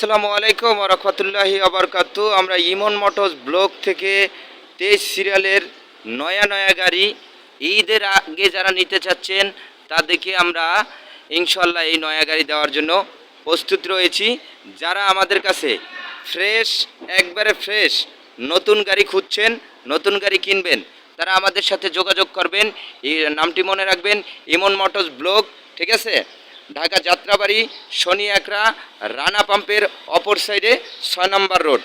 আসসালামু আলাইকুম রহমতুল্লাহি আবরকাত আমরা ইমন মোটরস ব্লক থেকে তেইশ সিরিয়ালের নয়া নয়া গাড়ি ঈদের আগে যারা নিতে চাচ্ছেন, তাদেরকে আমরা ইনশাল্লাহ এই নয়া গাড়ি দেওয়ার জন্য প্রস্তুত রয়েছি। যারা আমাদের কাছে ফ্রেশ, একবারে ফ্রেশ নতুন গাড়ি খুঁজছেন, নতুন গাড়ি কিনবেন, তারা আমাদের সাথে যোগাযোগ করবেন। এই নামটি মনে রাখবেন, ইমন মোটরস ব্লক ঠিক আছে? ঢাকা যাত্রাবাড়ি শনি একরা রানা পাম্পের অপর সাইডে ছয় নম্বর রোড।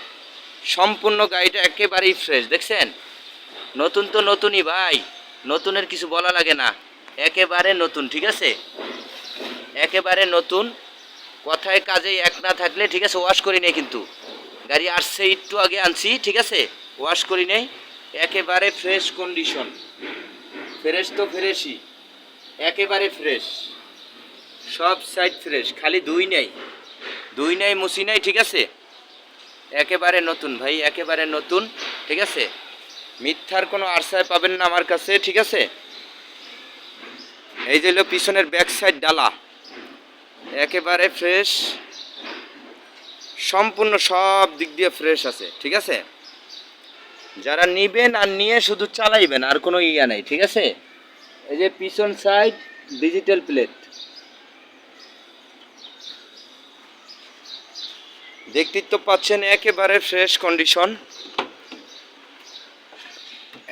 সম্পূর্ণ গাড়িটা একেবারেই ফ্রেশ দেখছেন? নতুন তো নতুনই ভাই, নতুনের কিছু বলা লাগে না, একেবারে নতুন, ঠিক আছে? একেবারে নতুন, কথায় কাজে এক না থাকলে, ঠিক আছে ওয়াশ করি নেই কিন্তু। গাড়ি আসছে, একটু আগে আনছি, ঠিক আছে? ওয়াশ করি নেই, একেবারে ফ্রেশ কন্ডিশন ফ্রেশ তো ফ্রেশই একেবারে ফ্রেশ সব সাইড ফ্রেশ, খালি দুই নেই। দুই নেই, মুসি নেই, ঠিক আছে? একেবারে নতুন ভাই, একেবারে নতুন, ঠিক আছে? মিথ্যার কোনো আরসায় পাবেন না আমার কাছে, ঠিক আছে? এই যে হলো পিছনের ব্যাক সাইড ডালা। একেবারে ফ্রেশ সম্পূর্ণ সব দিক দিয়ে ফ্রেশ আছে, ঠিক আছে? যারা নিবেন আর নিয়ে শুধু চালাইবেন, আর কোনো ইয়া নেই, ঠিক আছে? এই যে পিছন সাইড ডিজিটাল প্লেট দেখতেই তো পাচ্ছেন একেবারে ফ্রেশ কন্ডিশন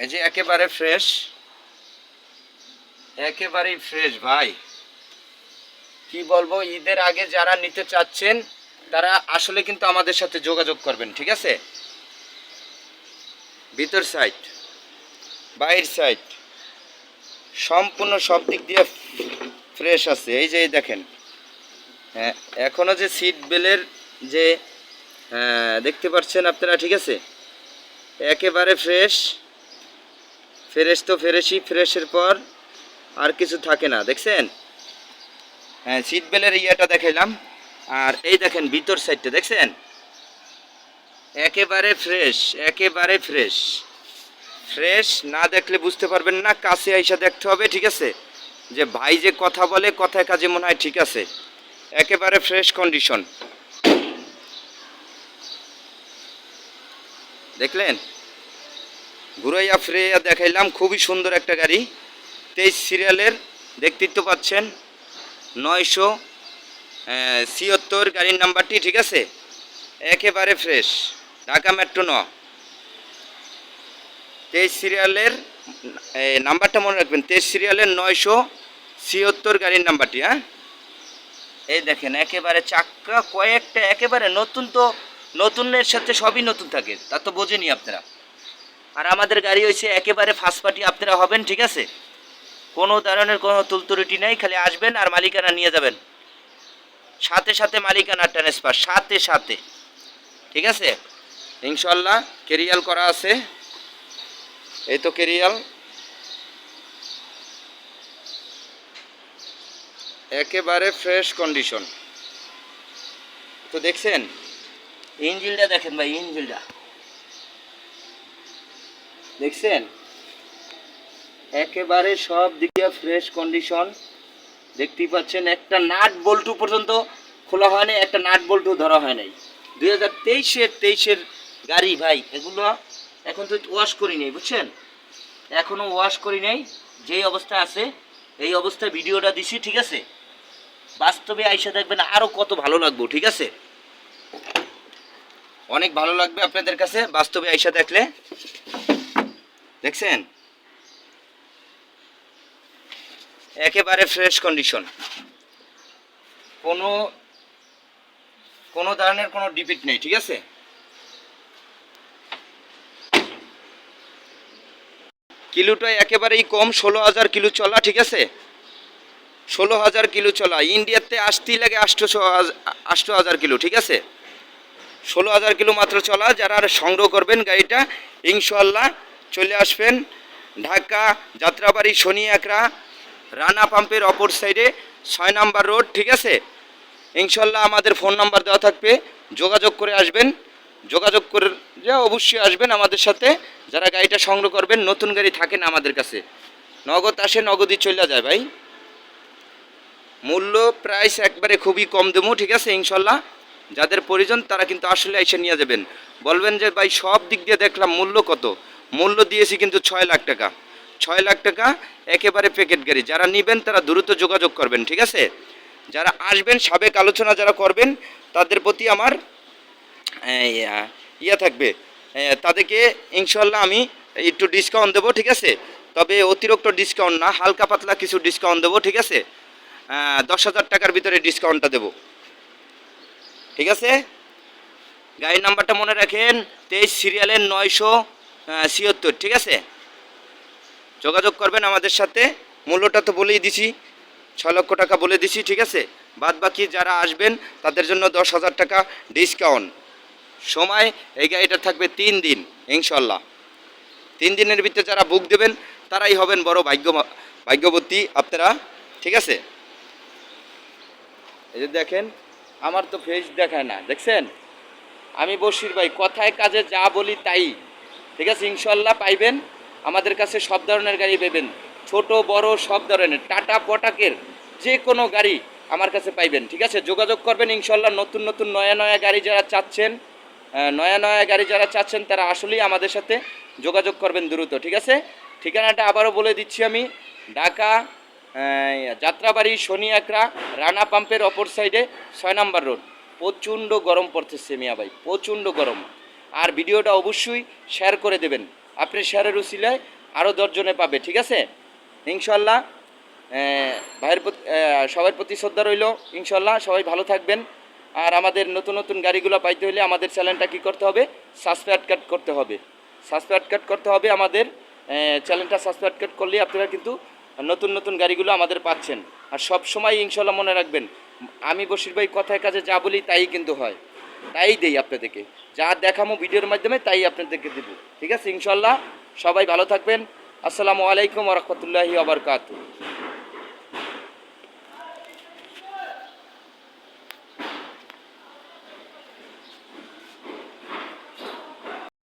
এই যে একেবারে ফ্রেশ একেবারেই ফ্রেশ ভাই। কি বলব, ঈদের আগে যারা নিতে চাচ্ছেন, তারা আসলে কিন্তু আমাদের সাথে যোগাযোগ করবেন, ঠিক আছে? ভিতর সাইড বাইর সাইড সম্পূর্ণ সব দিক দিয়ে ফ্রেশ আছে। এই যে দেখেন হ্যাঁ এখনও যে সিট বেলের যে দেখতে পাচ্ছেন আপনারা, ঠিক আছে? একেবারে ফ্রেশ ফ্রেশ তো ফ্রেশই ফ্রেশের পর আর কিছু থাকে না, দেখছেন? হ্যাঁ সিট বেলের ইয়েটা দেখাইলাম। আর এই দেখেন, ভিতর সাইডটা দেখছেন? একেবারে ফ্রেশ একেবারে ফ্রেশ ফ্রেশ না দেখলে বুঝতে পারবেন না, কাছে আইসা দেখতে হবে, ঠিক আছে? যে ভাই যে কথা বলে, কথায় কাজে মনে হয় ঠিক আছে। একেবারে ফ্রেশ কন্ডিশন দেখলেন? ঘুরাইয়া ফিরাইয়া দেখাইলাম, খুবই সুন্দর একটা গাড়ি। তেইশ সিরিয়ালের, দেখতেই তো পাচ্ছেন, নয়শো ছিয়ত্তর গাড়ির নাম্বারটি, ঠিক আছে? একেবারে ফ্রেশ, ঢাকা মেট্রো ন। তেইশ সিরিয়ালের নাম্বারটা মনে রাখবেন, তেইশ সিরিয়ালের নয়শো ছিয়ত্তর গাড়ির নাম্বারটি হ্যাঁ? এই দেখেন, একেবারে চাক্কা, কয়েকটা একেবারে নতুন তো নতুনের সাথে সবই নতুন থাকে, তা তো বোঝেনি আপনারা। আর আমাদের গাড়ি হয়েছে একেবারে ফার্স্ট পার্টি আপনারা হবেন, ঠিক আছে? কোনো ধরনের কোনো তুলতুরিটি নেই, খালি আসবেন আর মালিকানা নিয়ে যাবেন। সাথে সাথে মালিকানা ট্রান্সফার সাথে সাথে। ঠিক আছে? ইনশাল্লাহ কেরিয়াল করা আছে। এই তো কেরিয়াল একেবারে ফ্রেশ কন্ডিশন তো দেখছেন? ইঞ্জিলটা দেখেন ভাই, ইঞ্জিলটা। দেখছেন? একেবারে সব দিকে ফ্রেশ কন্ডিশন দেখতেই পাচ্ছেন, একটা নাট বল্টু পর্যন্ত খোলা হয় নাই, একটা নাট বল্টু ধরা হয় নাই। দুই হাজার তেইশের তেইশের গাড়ি ভাই, এগুলো এখন তো ওয়াশ করি নেই, বুঝছেন? এখনও ওয়াশ করি নেই, যেই অবস্থা আছে, এই অবস্থায় ভিডিওটা দিছি, ঠিক আছে? বাস্তবে আইসা দেখবেন আরও কত ভালো লাগবো, ঠিক আছে? অনেক ভালো লাগবে আপনাদের কাছে, বাস্তবে আইসা দেখলে। দেখছেন? একেবারে ফ্রেশ কন্ডিশন কোনো কোনো ধরনের কোনো ডিফিট নেই, ঠিক আছে? কিলোটা একেবারেই কম, ষোলো হাজার কিলো চলা, ঠিক আছে? ষোলো হাজার কিলো চলা। ইন্ডিয়াতে আসতেই লাগে আটশো আটশো হাজার কিলো, ঠিক আছে? ষোলো হাজার কিলো মাত্র চলা, যারা সংগ্রহ করবেন গাড়িটা ইনশাল্লাহ চলে আসবেন ঢাকা যাত্রাবাড়ি শনি একরা রানা পাম্পের অপর সাইডে, ছয় নাম্বার রোড, ঠিক আছে? ইনশাল্লাহ আমাদের ফোন নাম্বার দেওয়া থাকবে, যোগাযোগ করে আসবেন, যোগাযোগ করে যে অবশ্যই আসবেন আমাদের সাথে, যারা গাড়িটা সংগ্রহ করবেন, নতুন গাড়ি থাকে না আমাদের কাছে। নগদ আসে, নগদই চলে যায় ভাই। মূল্য প্রাইস একবারে খুবই কম দেবো, ঠিক আছে? ইনশাল্লাহ যাদের প্রয়োজন তারা কিন্তু আসলে এসে নিয়ে যাবেন। বলবেন যে, ভাই, সব দিক দিয়ে দেখলাম মূল্য কত? মূল্য দিয়েছি কিন্তু ছয় লাখ টাকা। ছয় লাখ টাকা একেবারে প্যাকেট গাড়ি। যারা নেবেন তারা দ্রুত যোগাযোগ করবেন, ঠিক আছে? যারা আসবেন, সাবেক আলোচনা যারা করবেন, তাদের প্রতি আমার ইয়ে থাকবে। তাদেরকে ইনশাল্লাহ আমি একটু ডিসকাউন্ট দেবো, ঠিক আছে? তবে অতিরিক্ত ডিসকাউন্ট না, হালকা পাতলা কিছু ডিসকাউন্ট দেবো, ঠিক আছে? দশ হাজার টাকার ভিতরে ডিসকাউন্টটা দেবো। ঠিক আছে? গাড়ির নাম্বারটা মনে রাখেন, তেইশ সিরিয়ালের নয়শো ছিয়াত্তর, ঠিক আছে? যোগাযোগ করবেন আমাদের সাথে, মূল্যটা তো বলেই দিছি, ছ লক্ষ টাকা বলে দিছি, ঠিক আছে? বাদ বাকি যারা আসবেন, তাদের জন্য দশ হাজার টাকা ডিসকাউন্ট। সময়, এই গাড়িটা থাকবে তিন দিন, ইনশাল্লাহ। তিন দিনের ভিতরে যারা বুক দেবেন, তারাই হবেন বড় ভাগ্য, ভাগ্যবতী আপনারা, ঠিক আছে? এই যে দেখেন আমার তো ফেস দেখায় না, দেখছেন? আমি বসির ভাই, কথায় কাজে যা বলি তাই। ঠিক আছে, ইনশাল্লাহ পাইবেন। আমাদের কাছে সব ধরনের গাড়ি পাবেন। ছোট, বড়, সব ধরনের। টাটা, পটাকের যে কোনো গাড়ি আমার কাছে পাইবেন। ঠিক আছে, যোগাযোগ করবেন ইনশাল্লাহ। নতুন নতুন, নয়া নয়া গাড়ি যারা চাচ্ছেন নয়া নয়া গাড়ি যারা চাচ্ছেন, তারা আসলেই আমাদের সাথে যোগাযোগ করবেন দ্রুত। ঠিক আছে? ঠিকানাটা আবারও বলে দিচ্ছি আমি। ঢাকা যাত্রাবাড়ি শনি একরা রানা পাম্পের অপর সাইডে ছয় নাম্বার রোড। প্রচণ্ড গরম পড়তেছে মিয়া ভাই, প্রচণ্ড গরম। আর ভিডিওটা অবশ্যই শেয়ার করে দেবেন। আপনি শেয়ারের উসিলায় আরও দশজনে পাবে, ঠিক আছে? ইনশাল্লাহ ভাইয়ের সবার প্রতি শ্রদ্ধা রইল। ইনশাল্লাহ, সবাই ভালো থাকবেন। আর আমাদের নতুন নতুন গাড়িগুলো পাইতে হলে আমাদের চ্যানেলটা কী করতে হবে? সাবস্ক্রাইব কাট করতে হবে। সাবস্ক্রাইব কাট করতে হবে আমাদের চ্যানেলটা সাবস্ক্রাইব কাট করলে আপনারা কিন্তু নতুন নতুন গাড়িগুলো আমাদের পাচ্ছেন। আর সব সময় ইনশাল্লাহ মনে রাখবেন, আমি বসির ভাই কথায় কাজে যা বলি তাই কিন্তু হয়। তাই দেই আপনাদেরকে। যা দেখামো ভিডিওর মাধ্যমে তাই আপনাদেরকে দেব। ঠিক আছে? ইনশাল্লাহ সবাই ভালো থাকবেন। আসসালামু আলাইকুম রহমতুল্লাহি আবরকাত